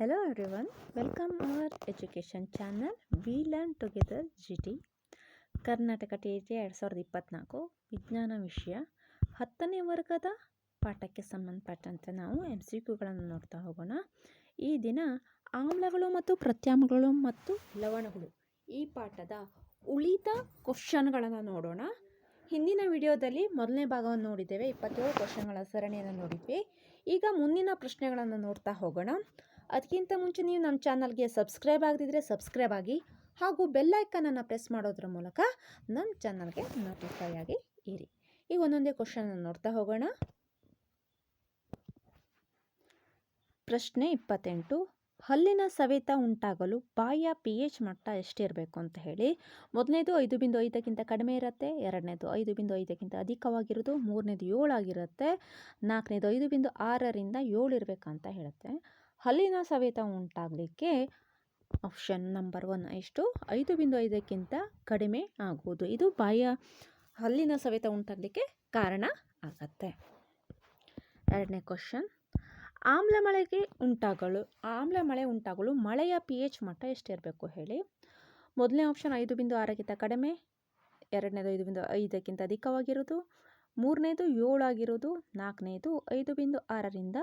Hello everyone, welcome our education channel learn together G T Karnataka T T ಎರಡು ಸಾವಿರದ ಇಪ್ಪತ್ತ್ನಾಲ್ಕು ವಿಜ್ಞಾನ ವಿಷಯ. ಹತ್ತನೇ ವರ್ಗದ ಪಾಠಕ್ಕೆ ಸಂಬಂಧಪಟ್ಟಂತೆ ನಾವು ಎಂ ಸಿ ಕ್ಯೂಗಳನ್ನು ನೋಡ್ತಾ ಹೋಗೋಣ. ಈ ದಿನ ಆಮ್ಲಗಳು ಮತ್ತು ಪ್ರತ್ಯಾಮ್ಲಗಳು ಮತ್ತು ಲವಣಗಳು. ಈ ಪಾಠದ ಉಳಿದ ಕ್ವಶನ್ಗಳನ್ನು ನೋಡೋಣ. ಹಿಂದಿನ ವಿಡಿಯೋದಲ್ಲಿ ಮೊದಲನೇ ಭಾಗವನ್ನು ನೋಡಿದ್ದೇವೆ ಇಪ್ಪತ್ತೇಳು ಕ್ವಶನ್ಗಳ ಸರಣಿಯನ್ನು ನೋಡಿದ್ವಿ. ಈಗ ಮುಂದಿನ ಪ್ರಶ್ನೆಗಳನ್ನು ನೋಡ್ತಾ ಹೋಗೋಣ. ಅದಕ್ಕಿಂತ ಮುಂಚೆ ನೀವು ನಮ್ಮ ಚಾನಲ್ಗೆ ಸಬ್ಸ್ಕ್ರೈಬ್ ಆಗದಿದ್ದರೆ ಸಬ್ಸ್ಕ್ರೈಬ್ ಆಗಿ ಹಾಗೂ ಬೆಲ್ಲೈಕನನ್ನು ಪ್ರೆಸ್ ಮಾಡೋದ್ರ ಮೂಲಕ ನಮ್ಮ ಚಾನಲ್ಗೆ ನೋಟಿಫೈ ಆಗಿ ಇರಿ. ಈಗ ಒಂದೊಂದೇ ಕ್ವಶನ್ ನೋಡ್ತಾ ಹೋಗೋಣ. ಪ್ರಶ್ನೆ ಇಪ್ಪತ್ತೆಂಟು. ಹಲ್ಲಿನ ಸವೆತ ಉಂಟಾಗಲು ಬಾಯ ಪಿ ಎಚ್ ಮಟ್ಟ ಎಷ್ಟಿರಬೇಕು ಅಂತ ಹೇಳಿ. ಮೊದಲನೇದು ಐದು ಬಿಂದು ಐದಕ್ಕಿಂತ ಕಡಿಮೆ ಇರುತ್ತೆ, ಎರಡನೇದು ಐದು ಬಿಂದು ಐದಕ್ಕಿಂತ ಅಧಿಕವಾಗಿರೋದು ಮೂರನೇದು ಏಳು ಆಗಿರುತ್ತೆ ನಾಲ್ಕನೇದು ಐದು ಬಿಂದು ಆರರಿಂದ ಏಳು ಇರಬೇಕಂತ ಹೇಳುತ್ತೆ. ಹಲ್ಲಿನ ಸವೆತ ಉಂಟಾಗಲಿಕ್ಕೆ ಆಪ್ಷನ್ ನಂಬರ್ ಒನ್ ಎಷ್ಟು ಐದು ಬಿಂದು ಐದಕ್ಕಿಂತ ಕಡಿಮೆ ಆಗುವುದು. ಇದು ಬಾಯ ಹಲ್ಲಿನ ಸವೆತ ಉಂಟಾಗಲಿಕ್ಕೆ ಕಾರಣ ಆಗತ್ತೆ. ಎರಡನೇ ಕ್ವಶನ್ ಆಮ್ಲ ಮಳೆಗೆ ಉಂಟಾಗಲು, ಆಮ್ಲ ಮಳೆ ಉಂಟಾಗಲು ಮಳೆಯ ಪಿ ಎಚ್ ಮಟ್ಟ ಎಷ್ಟಿರಬೇಕು ಹೇಳಿ. ಮೊದಲನೇ ಆಪ್ಷನ್ ಐದು ಬಿಂದು ಆರಕ್ಕಿಂತ ಕಡಿಮೆ, ಎರಡನೇದು ಐದು ಬಿಂದು ಐದಕ್ಕಿಂತ ಅಧಿಕವಾಗಿರೋದು ಮೂರನೇದು ಏಳು ಆಗಿರೋದು ನಾಲ್ಕನೇದು ಐದು ಬಿಂದು ಆರರಿಂದ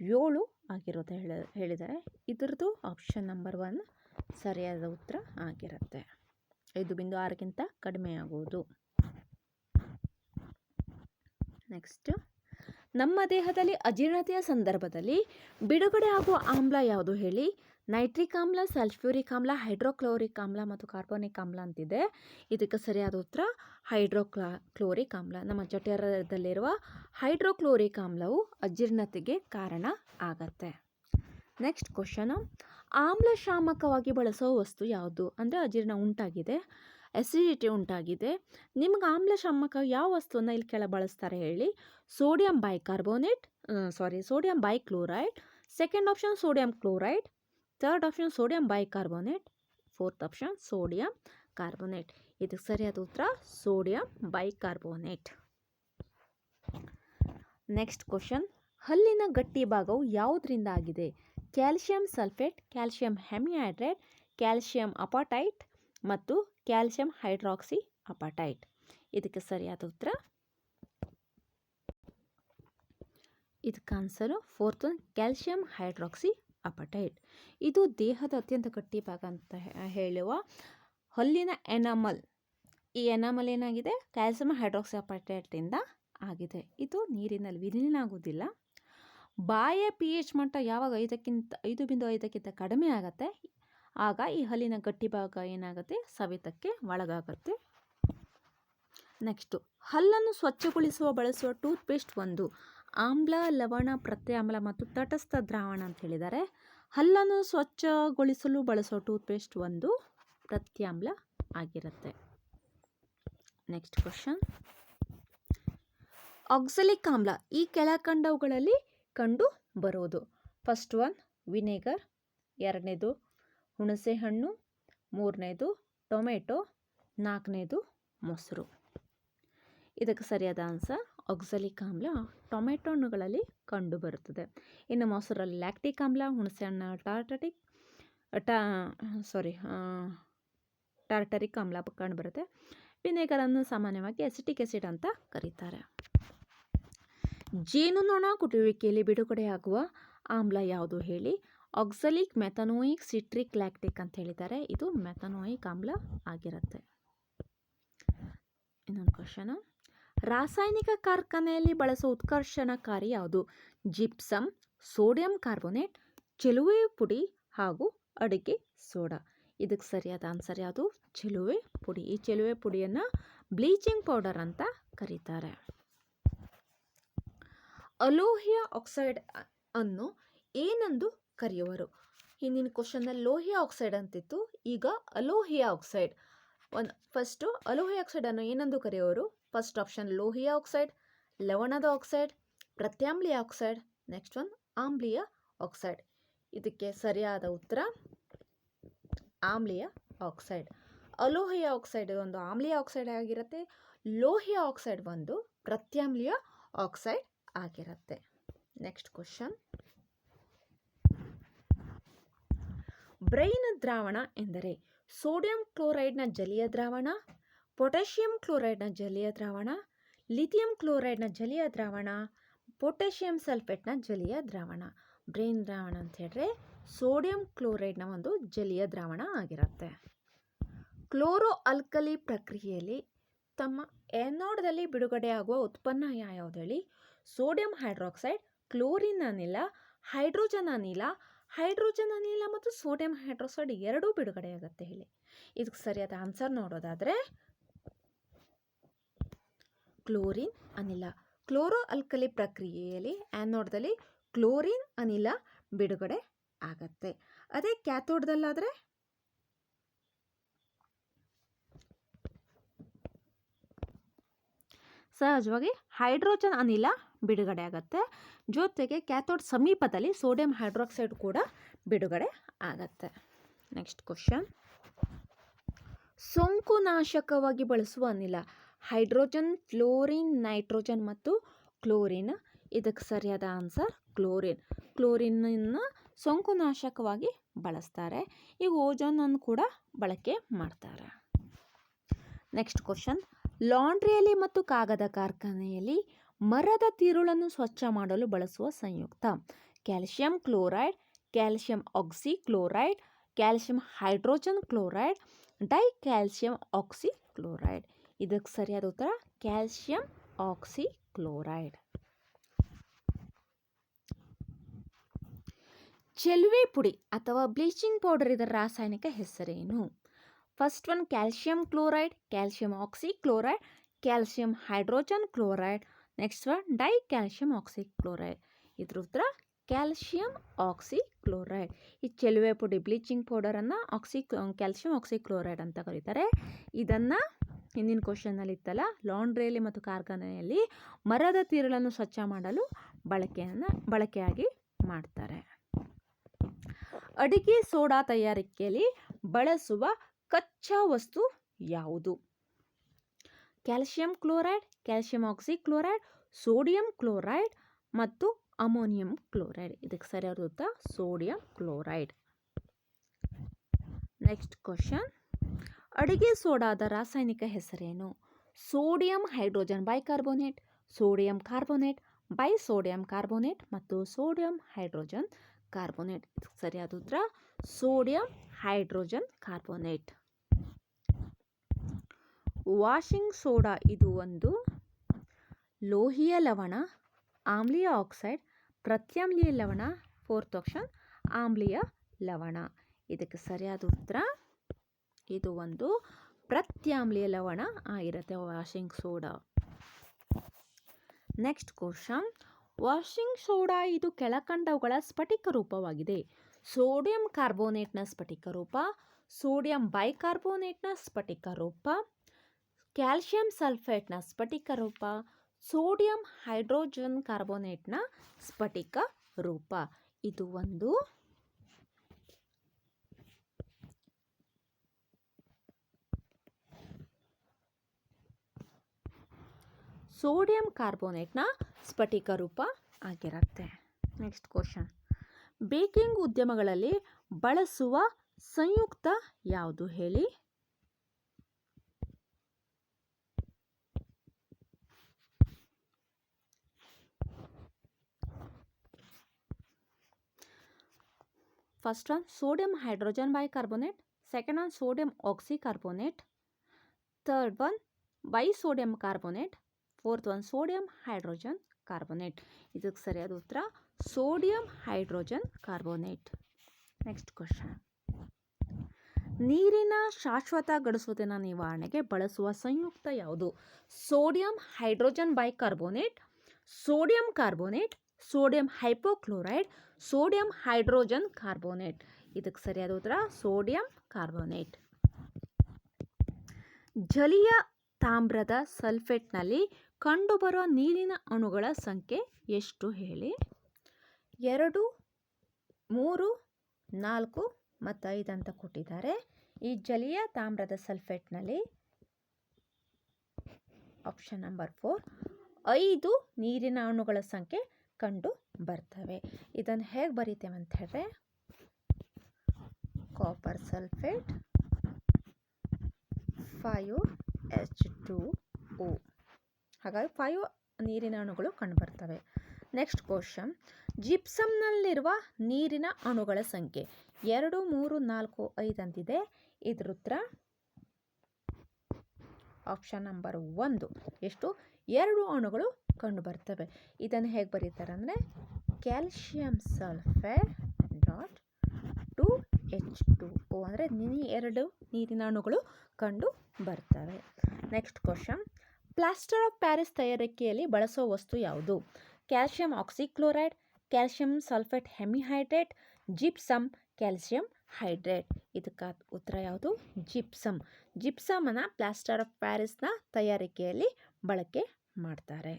ಏಳು ಆಗಿರೋದು ಹೇಳ ಹೇಳಿದ್ದಾರೆ ಇದರದ್ದು ಆಪ್ಷನ್ ನಂಬರ್ ಒನ್ ಸರಿಯಾದ ಉತ್ತರ ಆಗಿರುತ್ತೆ. ಐದು ಬಿಂದು ಆರಕ್ಕಿಂತ ಕಡಿಮೆ ಆಗುವುದು. ನೆಕ್ಸ್ಟ್ ನಮ್ಮ ದೇಹದಲ್ಲಿ ಅಜೀರ್ಣತೆಯ ಸಂದರ್ಭದಲ್ಲಿ ಬಿಡುಗಡೆ ಆಗುವ ಆಮ್ಲ ಯಾವುದು ಹೇಳಿ? ನೈಟ್ರಿಕ್ ಆಮ್ಲ, ಸಲ್ಫ್ಯೂರಿಕ್ ಆಮ್ಲ, ಹೈಡ್ರೋಕ್ಲೋರಿಕ್ ಆಮ್ಲ ಮತ್ತು ಕಾರ್ಬೋನಿಕ್ ಆಮ್ಲ ಅಂತಿದೆ. ಇದಕ್ಕೆ ಸರಿಯಾದ ಉತ್ತರ, ಹೈಡ್ರೋಕ್ಲಾ, ಕ್ಲೋರಿಕ್ ಆಮ್ಲ. ನಮ್ಮ ಜಠರದಲ್ಲಿರುವ ಹೈಡ್ರೋಕ್ಲೋರಿಕ್ ಆಮ್ಲವು ಅಜೀರ್ಣತೆಗೆ ಕಾರಣ ಆಗತ್ತೆ. Next question. ಆಮ್ಲಶಾಮಕವಾಗಿ ಬಳಸೋ ವಸ್ತು ಯಾವುದು? ಅಂದರೆ ಅಜೀರ್ಣ ಉಂಟಾಗಿದೆ ಎಸಿಡಿಟಿ ಉಂಟಾಗಿದೆ. ನಿಮ್ಗೆ ಆಮ್ಲಶಾಮಕ ಯಾವ ವಸ್ತುವನ್ನು ಇಲ್ಲಿ ಕೆಳ ಬಳಸ್ತಾರೆ ಹೇಳಿ. Sodium bicarbonate sorry sodium bichloride. Second option sodium chloride third option sodium bicarbonate fourth option sodium carbonate ಇದಕ್ಕೆ ಸರಿಯಾದ ಉತ್ತರ ಸೋಡಿಯಂ ಬೈಕಾರ್ಬೋನೇಟ್ ನೆಕ್ಸ್ಟ್ ಕ್ವಶನ್ ಹಲ್ಲಿನ ಗಟ್ಟಿ ಭಾಗವು ಯಾವುದರಿಂದ ಆಗಿದೆ? Calcium sulphate calcium hemihydrate calcium apatite ಮತ್ತು ಕ್ಯಾಲ್ಶಿಯಂ ಹೈಡ್ರಾಕ್ಸಿ ಅಪಾಟೈಟ್ ಇದಕ್ಕೆ ಸರಿಯಾದ ಉತ್ತರ? ಇದಕ್ಕೆ answer fourth one calcium hydroxy apatite ಇದು ದೇಹದ ಅತ್ಯಂತ ಗಟ್ಟಿ ಭಾಗ ಅಂತ ಹೇಳುವ ಹಲ್ಲಿನ ಎನಾಮಲ್. ಈ ಎನಾಮಲ್ ಏನಾಗಿದೆ? ಕ್ಯಾಲ್ಸಿಯಂ ಹೈಡ್ರಾಕ್ಸಿ ಅಪಟೈಟಿಂದ ಆಗಿದೆ. ಇದು ನೀರಿನಲ್ಲಿ ವಿಲೀನ ಆಗುವುದಿಲ್ಲ ಬಾಯ ಪಿ ಎಚ್ ಮಟ್ಟ ಯಾವಾಗ ಐದಕ್ಕಿಂತ, ಐದು ಬಿಂದು ಐದಕ್ಕಿಂತ ಕಡಿಮೆ ಆಗುತ್ತೆ, ಆಗ ಈ ಹಲ್ಲಿನ ಗಟ್ಟಿ ಭಾಗ ಏನಾಗುತ್ತೆ? ಸವೆತಕ್ಕೆ ಒಳಗಾಗುತ್ತೆ. ನೆಕ್ಸ್ಟು, ಹಲ್ಲನ್ನು ಸ್ವಚ್ಛಗೊಳಿಸುವ, ಬಳಸುವ ಟೂತ್ಪೇಸ್ಟ್ ಒಂದು. ಆಮ್ಲ, ಲವಣ, ಪ್ರತ್ಯಾಮ್ಲ ಮತ್ತು ತಟಸ್ಥ ದ್ರಾವಣ ಅಂತ ಹೇಳಿದ್ದಾರೆ. ಹಲ್ಲನ್ನು ಸ್ವಚ್ಛಗೊಳಿಸಲು ಬಳಸೋ ಟೂತ್ಪೇಸ್ಟ್ ಒಂದು ಪ್ರತ್ಯಾಮ್ಲ ಆಗಿರುತ್ತೆ. ನೆಕ್ಸ್ಟ್ ಕ್ವಶನ್ ಆಕ್ಸಲಿಕ್ ಆಮ್ಲ ಈ ಕೆಳಕಂಡವುಗಳಲ್ಲಿ ಕಂಡು ಬರೋದು. ಫಸ್ಟ್ ಒನ್ ವಿನೆಗರ್ ಎರಡನೇದು ಹುಣಸೆಹಣ್ಣು ಮೂರನೇದು, ಟೊಮೆಟೊ. ನಾಲ್ಕನೇದು, ಮೊಸರು. ಇದಕ್ಕೆ ಸರಿಯಾದ ಆನ್ಸರ್ ಆಕ್ಸಲಿಕ್ ಆಮ್ಲ ಟೊಮೆಟೊ ಹಣ್ಣುಗಳಲ್ಲಿ ಕಂಡುಬರುತ್ತದೆ. ಇನ್ನು ಮೊಸರಲ್ಲಿ ಲ್ಯಾಕ್ಟಿಕ್ ಆಮ್ಲ ಹುಣಸೆಹಣ್ಣು, ಟಾರ್ಟಟಿಕ್, ಟಾ, ಸಾರಿ ಟಾರ್ಟರಿಕ್ ಆಮ್ಲ ಕಂಡುಬರುತ್ತೆ. ವಿನೆಗರನ್ನು ಸಾಮಾನ್ಯವಾಗಿ ಎಸಿಟಿಕ್ ಎಸಿಡ್ ಅಂತ ಕರೀತಾರೆ. ಜೇನುನೊಣ ಕುಟುವಿಕೆಯಲ್ಲಿ ಬಿಡುಗಡೆಯಾಗುವ ಆಮ್ಲ ಯಾವುದು ಹೇಳಿ? ಆಕ್ಸಲಿಕ್ ಮೆಥನೋಯಿಕ್ ಸಿಟ್ರಿಕ್ ಲ್ಯಾಕ್ಟಿಕ್ ಅಂತ ಹೇಳಿದ್ದಾರೆ. ಇದು ಮೆಥನೋಯಿಕ್ ಆಮ್ಲ ಆಗಿರುತ್ತೆ. ಇನ್ನೊಂದು ಕ್ವಶನು ರಾಸಾಯನಿಕ ಕಾರ್ಖಾನೆಯಲ್ಲಿ ಬಳಸುವ ಉತ್ಕರ್ಷಣಕಾರಿ ಯಾವುದು? ಜಿಪ್ಸಮ್, ಸೋಡಿಯಂ ಕಾರ್ಬೋನೇಟ್, ಚೆಲುವೆ ಪುಡಿ ಹಾಗೂ ಅಡಿಕೆ ಸೋಡಾ. ಇದಕ್ಕೆ ಸರಿಯಾದ ಆನ್ಸರ್ ಯಾವುದು? ಚೆಲುವೆ ಪುಡಿ. ಈ ಚೆಲುವೆ ಪುಡಿಯನ್ನು ಬ್ಲೀಚಿಂಗ್ ಪೌಡರ್ ಅಂತ ಕರೀತಾರೆ. ಅಲೋಹಿಯ ಆಕ್ಸೈಡ್ ಅನ್ನು ಏನೆಂದು ಕರೆಯುವರು? ಹಿಂದಿನ ಕ್ವಶನ್ನಲ್ಲಿ ಲೋಹಿಯ ಆಕ್ಸೈಡ್ ಅಂತಿತ್ತು, ಈಗ ಅಲೋಹಿಯ ಆಕ್ಸೈಡ್. ಒಂದು ಫಸ್ಟು ಅಲೋಹಿಯ ಆಕ್ಸೈಡನ್ನು ಏನೆಂದು ಕರೆಯುವರು? ಫಸ್ಟ್ ಆಪ್ಷನ್ ಲೋಹಿಯ ಆಕ್ಸೈಡ್ ಲವಣದ ಆಕ್ಸೈಡ್ ಪ್ರತ್ಯಾಮ್ಲೀಯ ಆಕ್ಸೈಡ್ ನೆಕ್ಸ್ಟ್ ಒನ್ ಆಮ್ಲೀಯ ಆಕ್ಸೈಡ್ ಇದಕ್ಕೆ ಸರಿಯಾದ ಉತ್ತರ ಆಮ್ಲೀಯ ಆಕ್ಸೈಡ್ ಅಲೋಹಿಯ ಆಕ್ಸೈಡ್ ಒಂದು ಆಮ್ಲೀಯ ಆಕ್ಸೈಡ್ ಆಗಿರುತ್ತೆ. ಲೋಹಿಯ ಆಕ್ಸೈಡ್ ಒಂದು ಪ್ರತ್ಯಾಮ್ಲೀಯ ಆಕ್ಸೈಡ್ ಆಗಿರುತ್ತೆ. ನೆಕ್ಸ್ಟ್ ಕ್ವಶನ್ ಬ್ರೈನ್ ದ್ರಾವಣ ಎಂದರೆ ಸೋಡಿಯಂ ಕ್ಲೋರೈಡ್ನ ಜಲೀಯ ದ್ರಾವಣ ಪೊಟ್ಯಾಷಿಯಂ ಕ್ಲೋರೈಡ್ನ ಜಲೀಯ ದ್ರಾವಣ, ಲಿಥಿಯಂ ಕ್ಲೋರೈಡ್ನ ಜಲೀಯ ದ್ರಾವಣ, ಪೊಟ್ಯಾಷಿಯಂ ಸಲ್ಫೇಟ್ನ ಜಲೀಯ ದ್ರಾವಣ. ಬ್ರೈನ್ ದ್ರಾವಣ ಅಂತ ಹೇಳಿದ್ರೆ ಸೋಡಿಯಂ ಕ್ಲೋರೈಡ್ನ ಒಂದು ಜಲೀಯ ದ್ರಾವಣ ಆಗಿರುತ್ತೆ. ಕ್ಲೋರೋ ಅಲ್ಕಲಿ ಪ್ರಕ್ರಿಯೆಯಲ್ಲಿ ತಮ್ಮ ಎನೋಡ್ದಲ್ಲಿ ಬಿಡುಗಡೆಯಾಗುವ ಉತ್ಪನ್ನ ಯಾವ್ಯಾವುದು ಹೇಳಿ? ಸೋಡಿಯಂ ಹೈಡ್ರಾಕ್ಸೈಡ್, ಕ್ಲೋರಿನ್ ಅನಿಲ, ಹೈಡ್ರೋಜನ್ ಅನಿಲ ಹೈಡ್ರೋಜನ್ ಅನಿಲ ಮತ್ತು ಸೋಡಿಯಂ ಹೈಡ್ರಾಕ್ಸೈಡ್ ಎರಡೂ ಬಿಡುಗಡೆಯಾಗುತ್ತೆ ಹೇಳಿ. ಇದಕ್ಕೆ ಸರಿಯಾದ ಆನ್ಸರ್ ನೋಡೋದಾದರೆ ಕ್ಲೋರಿನ್ ಅನಿಲ. ಕ್ಲೋರೋ ಅಲ್ಕಲಿ ಪ್ರಕ್ರಿಯೆಯಲ್ಲಿ ಆ್ಯನೋಡ್ದಲ್ಲಿ ಕ್ಲೋರಿನ್ ಅನಿಲ ಬಿಡುಗಡೆ ಆಗತ್ತೆ. ಅದೇ ಕ್ಯಾಥೋಡ್ದಲ್ಲಾದರೆ? ಸಹಜವಾಗಿ ಹೈಡ್ರೋಜನ್ ಅನಿಲ ಬಿಡುಗಡೆ ಆಗುತ್ತೆ. ಜೊತೆಗೆ ಕ್ಯಾಥೋಡ್ ಸಮೀಪದಲ್ಲಿ ಸೋಡಿಯಂ ಹೈಡ್ರಾಕ್ಸೈಡ್ ಕೂಡ ಬಿಡುಗಡೆ ಆಗತ್ತೆ. Next question. ಸೋಂಕು ನಾಶಕವಾಗಿ ಬಳಸುವ ಅನಿಲ. ಹೈಡ್ರೋಜನ್, ಫ್ಲೋರಿನ್, ನೈಟ್ರೋಜನ್ ಮತ್ತು ಕ್ಲೋರಿನ್. ಇದಕ್ಕೆ ಸರಿಯಾದ ಆನ್ಸರ್ ಕ್ಲೋರಿನ್. ಕ್ಲೋರಿನನ್ನು ಸೋಂಕುನಾಶಕವಾಗಿ ಬಳಸ್ತಾರೆ. ಈಗ ಓಜೋನನ್ನು ಕೂಡ ಬಳಕೆ ಮಾಡ್ತಾರೆ. Next question. ಲಾಂಡ್ರಿಯಲ್ಲಿ ಮತ್ತು ಕಾಗದ ಕಾರ್ಖಾನೆಯಲ್ಲಿ ಮರದ ತಿರುಳನ್ನು ಸ್ವಚ್ಛ ಮಾಡಲು ಬಳಸುವ ಸಂಯುಕ್ತ. Calcium chloride, calcium oxy chloride calcium hydrogen chloride di calcium oxy chloride ಇದಕ್ಕೆ ಸರಿಯಾದ ಉತ್ತರ ಕ್ಯಾಲ್ಸಿಯಂ ಆಕ್ಸಿ ಕ್ಲೋರೈಡ್ ಚೆಲುವೆ ಪುಡಿ ಅಥವಾ ಬ್ಲೀಚಿಂಗ್ ಪೌಡರ್ ಇದರ ರಾಸಾಯನಿಕ ಹೆಸರೇನು? First one calcium chloride calcium oxy chloride calcium hydrogen chloride, next one di calcium oxy chloride ಇದ್ರ ಉತ್ತರ ಕ್ಯಾಲ್ಸಿಯಂ ಆಕ್ಸಿ ಕ್ಲೋರೈಡ್ ಈ ಚೆಲುವೆ ಪುಡಿ ಬ್ಲೀಚಿಂಗ್ ಪೌಡರನ್ನು ಆಕ್ಸಿ ಕ್ಯಾಲ್ಸಿಯಂ ಆಕ್ಸಿ ಕ್ಲೋರೈಡ್ ಅಂತ ಕರೀತಾರೆ. ಇದನ್ನು ಹಿಂದಿನ ಕ್ವಶನಲ್ಲಿ ಇತ್ತಲ್ಲ ಲಾಂಡ್ರಿಯಲ್ಲಿ ಮತ್ತು ಕಾರ್ಖಾನೆಯಲ್ಲಿ ಮರದ ತಿರುಳನ್ನು ಸ್ವಚ್ಛ ಮಾಡಲು ಬಳಕೆಯನ್ನು, ಬಳಕೆಯಾಗಿ ಮಾಡ್ತಾರೆ. ಅಡಿಗೆ ಸೋಡಾ ತಯಾರಿಕೆಯಲ್ಲಿ ಬಳಸುವ ಕಚ್ಚಾ ವಸ್ತು ಯಾವುದು? Calcium chloride, calcium oxy chloride sodium chloride ಮತ್ತು ಅಮೋನಿಯಂ ಕ್ಲೋರೈಡ್. ಇದಕ್ಕೆ ಸರಿಯಾದ ಸೋಡಿಯಂ ಕ್ಲೋರೈಡ್. ನೆಕ್ಸ್ಟ್ ಕ್ವಶನ್ ಅಡಿಗೆ ಸೋಡಾದ ರಾಸಾಯನಿಕ ಹೆಸರೇನು? Sodium hydrogen bicarbonate, sodium carbonate bi sodium carbonate ಮತ್ತು ಸೋಡಿಯಂ ಹೈಡ್ರೋಜನ್ ಕಾರ್ಬೋನೇಟ್. ಸರಿಯಾದ ಉತ್ತರ, sodium hydrogen carbonate. Washing soda ಇದು ಒಂದು ಲೋಹೀಯ ಲವಣ, ಆಮ್ಲೀಯ ಆಕ್ಸೈಡ್, ಪ್ರತ್ಯಾಮ್ಲೀಯ ಲವಣ ಫೋರ್ತ್ ಆಪ್ಷನ್ ಆಮ್ಲೀಯ ಲವಣ. ಇದಕ್ಕೆ ಸರಿಯಾದ ಉತ್ತರ ಇದು ಒಂದು ಪ್ರತ್ಯಾಮ್ಲೀಯ ಲವಣ ಆಗಿರುತ್ತೆ washing soda next question washing soda ಇದು ಕೆಳಕಂಡವುಗಳ ಸ್ಫಟಿಕ ರೂಪವಾಗಿದೆ. ಸೋಡಿಯಂ ಕಾರ್ಬೋನೇಟ್ನ ಸ್ಫಟಿಕ ರೂಪ ಸೋಡಿಯಂ ಬೈಕಾರ್ಬೋನೇಟ್ನ ಸ್ಫಟಿಕ ರೂಪ ಕ್ಯಾಲ್ಶಿಯಂ ಸಲ್ಫೇಟ್ನ ಸ್ಫಟಿಕ ರೂಪ ಸೋಡಿಯಂ ಹೈಡ್ರೋಜನ್ ಕಾರ್ಬೋನೇಟ್ನ ಸ್ಫಟಿಕ ರೂಪ. ಇದು ಒಂದು ಸೋಡಿಯಂ ಕಾರ್ಬೋನೇಟ್ನ ಸ್ಫಟಿಕ ರೂಪ ಆಗಿರುತ್ತೆ. Next question. ಬೇಕಿಂಗ್ ಉದ್ಯಮಗಳಲ್ಲಿ ಬಳಸುವ ಸಂಯುಕ್ತ ಯಾವುದು ಹೇಳಿ? First one sodium hydrogen bicarbonate second one sodium oxy carbonate third one bi sodium carbonate fourth one sodium hydrogen carbonate ಇದಕ್ಕೆ ಸರಿಯಾದ ಉತ್ತರ sodium hydrogen carbonate next question ನೀರಿನ ಶಾಶ್ವತ ಗಡಿಸುವುದಿನ ನಿವಾರಣೆಗೆ ಬಳಸುವ ಸಂಯುಕ್ತ ಯಾವುದು? Sodium hydrogen bicarbonate sodium carbonate sodium hypochloride sodium hydrogen carbonate ಇದಕ್ಕೆ ಸರಿಯಾದ ಉತ್ತರ ಸೋಡಿಯಂ ಕಾರ್ಬೋನೇಟ್ ಜಲೀಯ ತಾಮ್ರದ ಸಲ್ಫೇಟ್ನಲ್ಲಿ ಕಂಡುಬರುವ ನೀರಿನ ಅಣುಗಳ ಸಂಖ್ಯೆ ಎಷ್ಟು ಹೇಳಿ? ಎರಡು, ಮೂರು, ನಾಲ್ಕು ಮತ್ತು ಐದು ಅಂತ ಕೊಟ್ಟಿದ್ದಾರೆ. ಈ ಜಲೀಯ ತಾಮ್ರದ ಸಲ್ಫೇಟ್ನಲ್ಲಿ ಆಪ್ಷನ್ ನಂಬರ್ ಫೋರ್ ಐದು ನೀರಿನ ಅಣುಗಳ ಸಂಖ್ಯೆ ಕಂಡು ಬರ್ತವೆ. ಇದನ್ನು ಹೇಗೆ ಬರೀತೇವೆ ಅಂತ ಹೇಳಿದ್ರೆ copper sulphate five H two O ಹಾಗಾಗಿ ಫೈವ್ ನೀರಿನ ಅಣುಗಳು ಕಂಡುಬರ್ತವೆ. ನೆಕ್ಸ್ಟ್ ಕ್ವಶನ್ ಜಿಪ್ಸಮ್ನಲ್ಲಿರುವ ನೀರಿನ ಅಣುಗಳ ಸಂಖ್ಯೆ ಎರಡು, ಮೂರು, ನಾಲ್ಕು, ಐದು ಅಂತಿದೆ. ಇದ್ರ ಉತ್ತರ ಆಪ್ಷನ್ ನಂಬರ್ ಒಂದು. ಎಷ್ಟು? ಎರಡು ಅಣುಗಳು ಕಂಡುಬರ್ತವೆ. ಇದನ್ನು ಹೇಗೆ ಬರೀತಾರೆ ಅಂದರೆ calcium sulphate dot two H two O ಅಂದರೆ ಎರಡು ನೀರಿನ ಅಣುಗಳು ಕಂಡು ಬರ್ತವೆ. Next question plaster of Paris ತಯಾರಿಕೆಯಲ್ಲಿ ಬಳಸೋ ವಸ್ತು ಯಾವುದು? Calcium oxychloride, calcium sulphate hemihydrate, gypsum calcium hydrate. ಇದಕ್ಕೆ ಉತ್ತರ ಯಾವುದು? ಜಿಪ್ಸಮ್. ಜಿಪ್ಸಮನ್ನು ಪ್ಲಾಸ್ಟರ್ ಆಫ್ ಪ್ಯಾರಿಸ್ನ ತಯಾರಿಕೆಯಲ್ಲಿ ಬಳಕೆ ಮಾಡ್ತಾರೆ.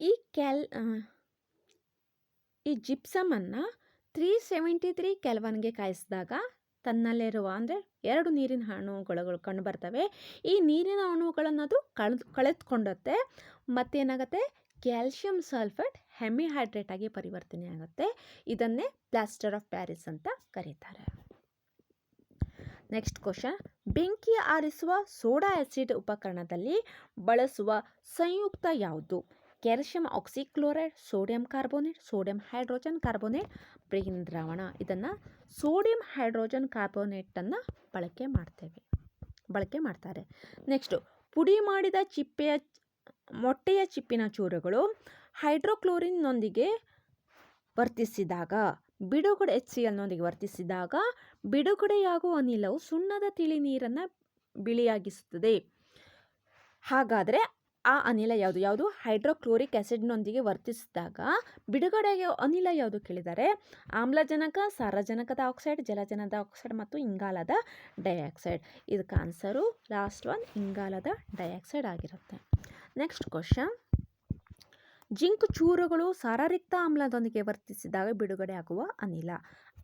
ಈ ಕ್ಯಾಲ್ ಈ ಜಿಪ್ಸಮನ್ನು ತ್ರೀ ಸೆವೆಂಟಿ ತ್ರೀ ಕೆಲ್ವನ್ಗೆ ಕಾಯಿಸಿದಾಗ ತನ್ನಲ್ಲಿರುವ, ಅಂದರೆ ಎರಡು ನೀರಿನ ಅಣುಗಳು ಕಂಡು ಬರ್ತವೆ. ಈ ನೀರಿನ ಅಣುಗಳನ್ನು ಅದು ಕಳೆದು, ಕಳೆದುಕೊಂಡತ್ತೆ. ಮತ್ತೇನಾಗುತ್ತೆ? ಕ್ಯಾಲ್ಶಿಯಂ ಸಲ್ಫೇಟ್ ಹೆಮಿಹೈಡ್ರೇಟ್ ಆಗಿ ಪರಿವರ್ತನೆ ಆಗುತ್ತೆ. ಇದನ್ನೇ ಪ್ಲಾಸ್ಟರ್ ಆಫ್ ಪ್ಯಾರಿಸ್ ಅಂತ ಕರೀತಾರೆ. Next question. ಬೆಂಕಿ ಆರಿಸುವ ಸೋಡಾ ಆ್ಯಸಿಡ್ ಉಪಕರಣದಲ್ಲಿ ಬಳಸುವ ಸಂಯುಕ್ತ ಯಾವುದು? Calcium oxychloride sodium carbonate sodium hydrogen carbonate brine ದ್ರಾವಣ ಇದನ್ನು ಸೋಡಿಯಂ ಹೈಡ್ರೋಜನ್ ಕಾರ್ಬೋನೇಟನ್ನು ಬಳಕೆ ಮಾಡ್ತೇವೆ. ಬಳಕೆ ಮಾಡ್ತಾರೆ. ನೆಕ್ಸ್ಟು ಪುಡಿ ಮಾಡಿದ ಚಿಪ್ಪೆಯ ಮೊಟ್ಟೆಯ ಚಿಪ್ಪಿನ ಚೂರುಗಳು ಹೈಡ್ರೋಕ್ಲೋರಿನ್ನೊಂದಿಗೆ ವರ್ತಿಸಿದಾಗ, ಬಿಡುಗಡೆ ಎಚ್ ಸಿ ಎಲ್ನೊಂದಿಗೆ ವರ್ತಿಸಿದಾಗ ಬಿಡುಗಡೆಯಾಗುವ ಅನಿಲವು ಸುಣ್ಣದ ತಿಳಿ ನೀರನ್ನು ಬಿಳಿಯಾಗಿಸುತ್ತದೆ. ಹಾಗಾದರೆ ಆ ಅನಿಲ ಯಾವುದು? ಯಾವುದು? ಹೈಡ್ರೋಕ್ಲೋರಿಕ್ ಆ್ಯಸಿಡ್ನೊಂದಿಗೆ ವರ್ತಿಸಿದಾಗ ಬಿಡುಗಡೆಗೆ ಅನಿಲ ಯಾವುದು ಕೇಳಿದರೆ? ಆಮ್ಲಜನಕ, ಸಾರಜನಕದ ಆಕ್ಸೈಡ್ ಜಲಜನಕದ ಆಕ್ಸೈಡ್ ಮತ್ತು ಇಂಗಾಲದ ಡೈಆಕ್ಸೈಡ್. ಇದಕ್ಕೆ ಆನ್ಸರು ಲಾಸ್ಟ್ ಒನ್ ಇಂಗಾಲದ ಡೈಆಕ್ಸೈಡ್ ಆಗಿರುತ್ತೆ. ನೆಕ್ಸ್ಟ್ ಕ್ವಶನ್ ಜಿಂಕ್ ಚೂರುಗಳು ಸಾರರಿಕ್ತ ಆಮ್ಲದೊಂದಿಗೆ ವರ್ತಿಸಿದಾಗ ಬಿಡುಗಡೆ ಆಗುವ ಅನಿಲ.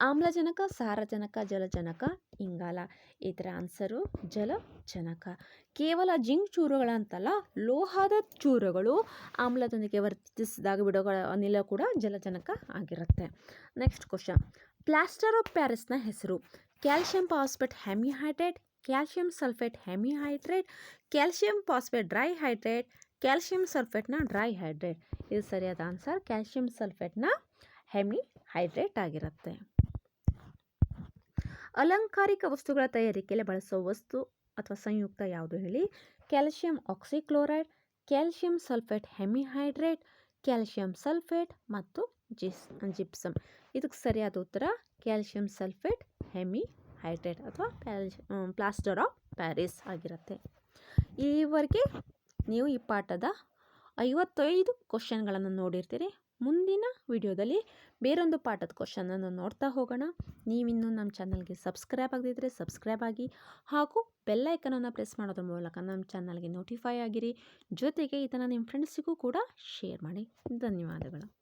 ಆಮ್ಲಜನಕ, ಸಾರಜನಕ, ಜಲಜನಕ, ಇಂಗಾಲ. ಇದರ ಆನ್ಸರು ಜಲಜನಕ. ಕೇವಲ ಜಿಂಕ್ ಚೂರುಗಳಂತಲ್ಲ ಲೋಹದ ಚೂರುಗಳು ಆಮ್ಲದೊಂದಿಗೆ ವರ್ತಿಸಿದಾಗ ಬಿಡುಗಡೆ ಅನಿಲ ಕೂಡ ಜಲಜನಕ ಆಗಿರುತ್ತೆ. ನೆಕ್ಸ್ಟ್ ಕ್ವಶನ್ ಪ್ಲಾಸ್ಟರ್ ಆಫ್ ಪ್ಯಾರಿಸ್ನ ಹೆಸರು. Calcium phosphate hemihydrate calcium sulphate hemihydrate calcium phosphate dry hydrate calcium ಸಲ್ಫೇಟ್ನ dry hydrate. ಇದು ಸರಿಯಾದ ಆನ್ಸರ್ ಕ್ಯಾಲ್ಶಿಯಂ ಸಲ್ಫೇಟ್ನ ಹೆಮಿ ಹೈಡ್ರೇಟ್ ಆಗಿರುತ್ತೆ. ಅಲಂಕಾರಿಕ ವಸ್ತುಗಳ ತಯಾರಿಕೆಯಲ್ಲಿ ಬಳಸುವ ವಸ್ತು ಅಥವಾ ಸಂಯುಕ್ತ ಯಾವುದು ಹೇಳಿ? Calcium oxychloride, calcium sulphate hemihydrate calcium sulphate ಮತ್ತು ಜಿಸ್, ಜಿಪ್ಸಮ್. ಇದಕ್ಕೆ ಸರಿಯಾದ ಉತ್ತರ ಕ್ಯಾಲ್ಶಿಯಂ ಸಲ್ಫೇಟ್ ಹೆಮಿ ಹೈಡ್ರೇಟ್ ಅಥವಾ ಪ್ಯಾಲ್ ಪ್ಲಾಸ್ಟರ್ ಆಫ್ ಪ್ಯಾರಿಸ್ ಆಗಿರುತ್ತೆ. ಈವರೆಗೆ ನೀವು ಈ ಪಾಠದ ಐವತ್ತೈದು ಕ್ವಶನ್ಗಳನ್ನು ನೋಡಿರ್ತೀರಿ. ಮುಂದಿನ ವಿಡಿಯೋದಲ್ಲಿ ಬೇರೊಂದು ಪಾಠದ ಕ್ವಶನನ್ನು ನೋಡ್ತಾ ಹೋಗೋಣ. ನೀವಿನ್ನೂ ನಮ್ಮ ಚಾನಲ್ಗೆ ಸಬ್ಸ್ಕ್ರೈಬ್ ಆಗದಿದ್ದರೆ ಸಬ್ಸ್ಕ್ರೈಬ್ ಆಗಿ ಹಾಗೂ ಬೆಲ್ಲೈಕನನ್ನು ಪ್ರೆಸ್ ಮಾಡೋದ್ರ ಮೂಲಕ ನಮ್ಮ ಚಾನಲ್ಗೆ ನೋಟಿಫೈ ಆಗಿರಿ. ಜೊತೆಗೆ ಇದನ್ನು ನಿಮ್ಮ ಫ್ರೆಂಡ್ಸಿಗೂ ಕೂಡ ಶೇರ್ ಮಾಡಿ. ಧನ್ಯವಾದಗಳು.